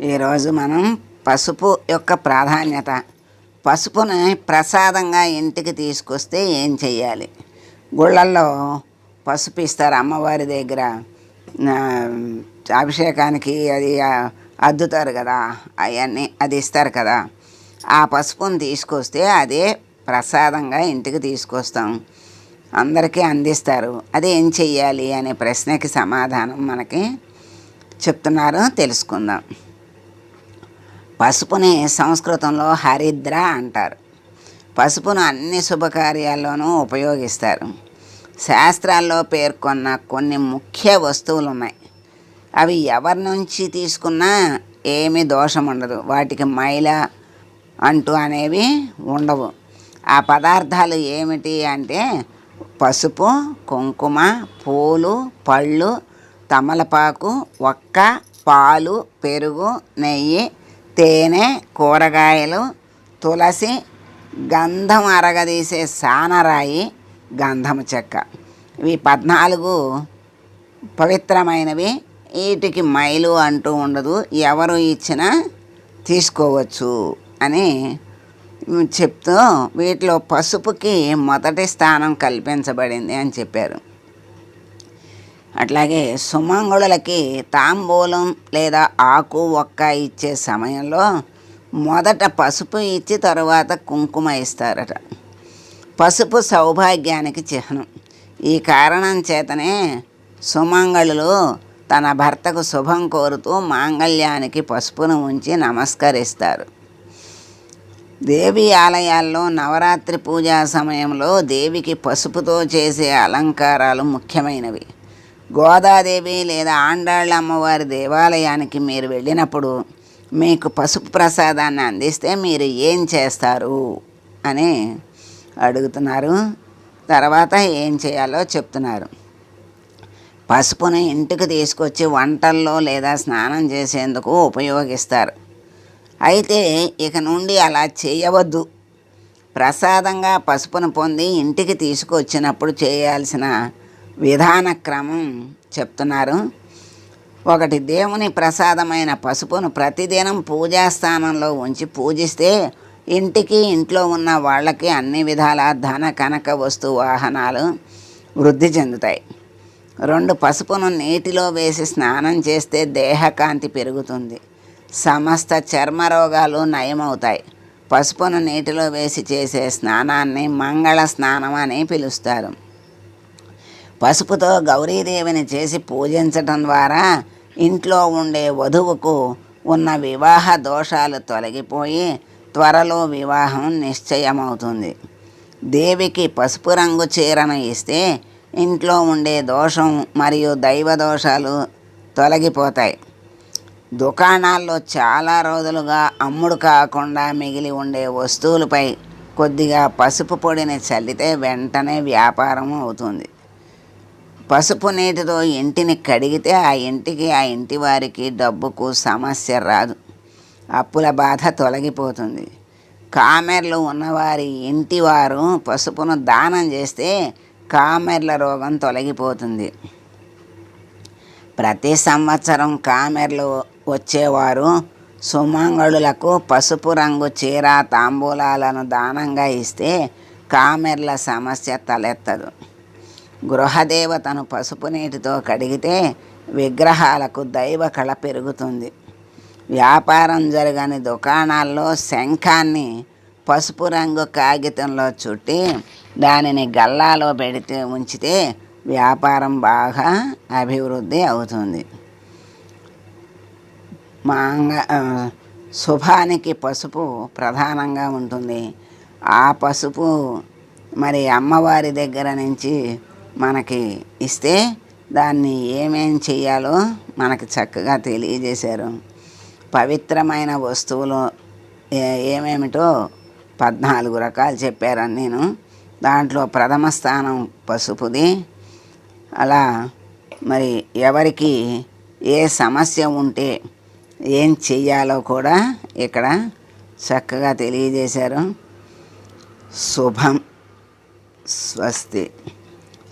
ఈరోజు మనం పసుపు యొక్క ప్రాధాన్యత. పసుపుని ప్రసాదంగా ఇంటికి తీసుకొస్తే ఏం చేయాలి గుళ్ళల్లో పసుపు ఇస్తారు అమ్మవారి దగ్గర. అభిషేకానికి అది అద్దుతారు కదా అవన్నీ అది ఇస్తారు కదా. ఆ పసుపుని తీసుకొస్తే అదే ప్రసాదంగా ఇంటికి తీసుకొస్తాం. అందరికీ అందిస్తారు. అది ఏం చెయ్యాలి అనే ప్రశ్నకి సమాధానం మనకి చెప్తున్నారు తెలుసుకుందాం. పసుపుని సంస్కృతంలో హరిద్ర అంటారు. పసుపును అన్ని శుభకార్యాల్లోనూ ఉపయోగిస్తారు. శాస్త్రాల్లో పేర్కొన్న కొన్ని ముఖ్య వస్తువులు ఉన్నాయి అవి ఎవరి నుంచి తీసుకున్నా ఏమీ దోషం ఉండదు. వాటికి మైల అంటూ అనేవి ఉండవు. ఆ పదార్థాలు ఏమిటి అంటే పసుపు కుంకుమ పూలు పళ్ళు తమలపాకు ఒక్క పాలు పెరుగు నెయ్యి తేనె కూరగాయలు తులసి గంధం అరగదీసే సానరాయి గంధము చెక్క. ఇవి పద్నాలుగు పవిత్రమైనవి. వీటికి మైలు అంటూ ఉండదు. ఎవరు ఇచ్చినా తీసుకోవచ్చు అని చెప్తూ వీటిలో పసుపుకి మొదటి స్థానం కల్పించబడింది అని చెప్పారు. అట్లాగే సుమంగుళులకి తాంబూలం లేదా ఆకు ఒక్క ఇచ్చే సమయంలో మొదట పసుపు ఇచ్చి తరువాత కుంకుమ ఇస్తారట. పసుపు సౌభాగ్యానికి చిహ్నం. ఈ కారణం చేతనే సుమంగళులు తన భర్తకు శుభం కోరుతూ మాంగళ్యానికి పసుపును ఉంచి నమస్కరిస్తారు. దేవి ఆలయాల్లో నవరాత్రి పూజా సమయంలో దేవికి పసుపుతో చేసే అలంకారాలు ముఖ్యమైనవి. గోదాదేవి లేదా ఆండాళ్ళ అమ్మవారి దేవాలయానికి మీరు వెళ్ళినప్పుడు మీకు పసుపు ప్రసాదాన్ని అందిస్తే మీరు ఏం చేస్తారు? అని అడుగుతున్నారు. తర్వాత ఏం చేయాలో చెప్తున్నారు. పసుపును ఇంటికి తీసుకొచ్చి వంటల్లో లేదా స్నానం చేసేందుకు ఉపయోగిస్తారు. అయితే ఇక నుండి అలా చేయవద్దు. ప్రసాదంగా పసుపును పొంది ఇంటికి తీసుకొచ్చినప్పుడు చేయాల్సిన విధాన క్రమం చెప్తున్నారు. ఒకటి దేవుని ప్రసాదమైన పసుపును ప్రతిదినం పూజా స్థానంలో ఉంచి పూజిస్తే ఇంటికి ఇంట్లో ఉన్న వాళ్ళకి అన్ని విధాల ధన కనక వస్తు వాహనాలు వృద్ధి చెందుతాయి. రెండు పసుపును నీటిలో వేసి స్నానం చేస్తే దేహకాంతి పెరుగుతుంది. సమస్త చర్మ రోగాలు నయమవుతాయి. పసుపును నీటిలో వేసి చేసే స్నానాన్ని మంగళ స్నానం అని పిలుస్తారు. పసుపుతో గౌరీదేవిని చేసి పూజించటం ద్వారా ఇంట్లో ఉండే వధువుకు ఉన్న వివాహ దోషాలు తొలగిపోయి త్వరలో వివాహం నిశ్చయమవుతుంది. దేవికి పసుపు రంగు చీరను ఇస్తే ఇంట్లో ఉండే దోషం మరియు దైవ దోషాలు తొలగిపోతాయి. దుకాణాల్లో చాలా రోజులుగా అమ్ముడు కాకుండా మిగిలి ఉండే వస్తువులపై కొద్దిగా పసుపు పొడిని చల్లితే వెంటనే వ్యాపారం అవుతుంది. పసుపు నీటితో ఇంటిని కడిగితే ఆ ఇంటికి ఆ ఇంటి వారికి డబ్బుకు సమస్య రాదు. అప్పుల బాధ తొలగిపోతుంది. కామెర్లు ఉన్నవారి ఇంటి వారు పసుపును దానం చేస్తే కామెర్ల రోగం తొలగిపోతుంది. ప్రతి సంవత్సరం కామెర్లు వచ్చేవారు సుమంగళులకు పసుపు రంగు చీర తాంబూలాలను దానంగా ఇస్తే కామెర్ల సమస్య తలెత్తదు. గృహదేవతను పసుపు నీటితో కడిగితే విగ్రహాలకు దైవ కళ పెరుగుతుంది. వ్యాపారం జరగని దుకాణాల్లో శంఖాన్ని పసుపు రంగు కాగితంలో చుట్టి దానిని గల్లాలో పెడితే ఉంచితే వ్యాపారం బాగా అభివృద్ధి అవుతుంది. మాంగ శుభానికి పసుపు ప్రధానంగా ఉంటుంది. ఆ పసుపు మరి అమ్మవారి దగ్గర నుంచి మనకి ఇస్తే దాన్ని ఏమేం చేయాలో మనకి చక్కగా తెలియజేశారు. పవిత్రమైన వస్తువులు ఏమేమిటో పద్నాలుగు రకాలు చెప్పారని నేను. దాంట్లో ప్రథమ స్థానం పసుపుది. అలా మరి ఎవరికి ఏ సమస్య ఉంటే ఏం చెయ్యాలో కూడా ఇక్కడ చక్కగా తెలియజేశారు. శుభం. స్వస్తి.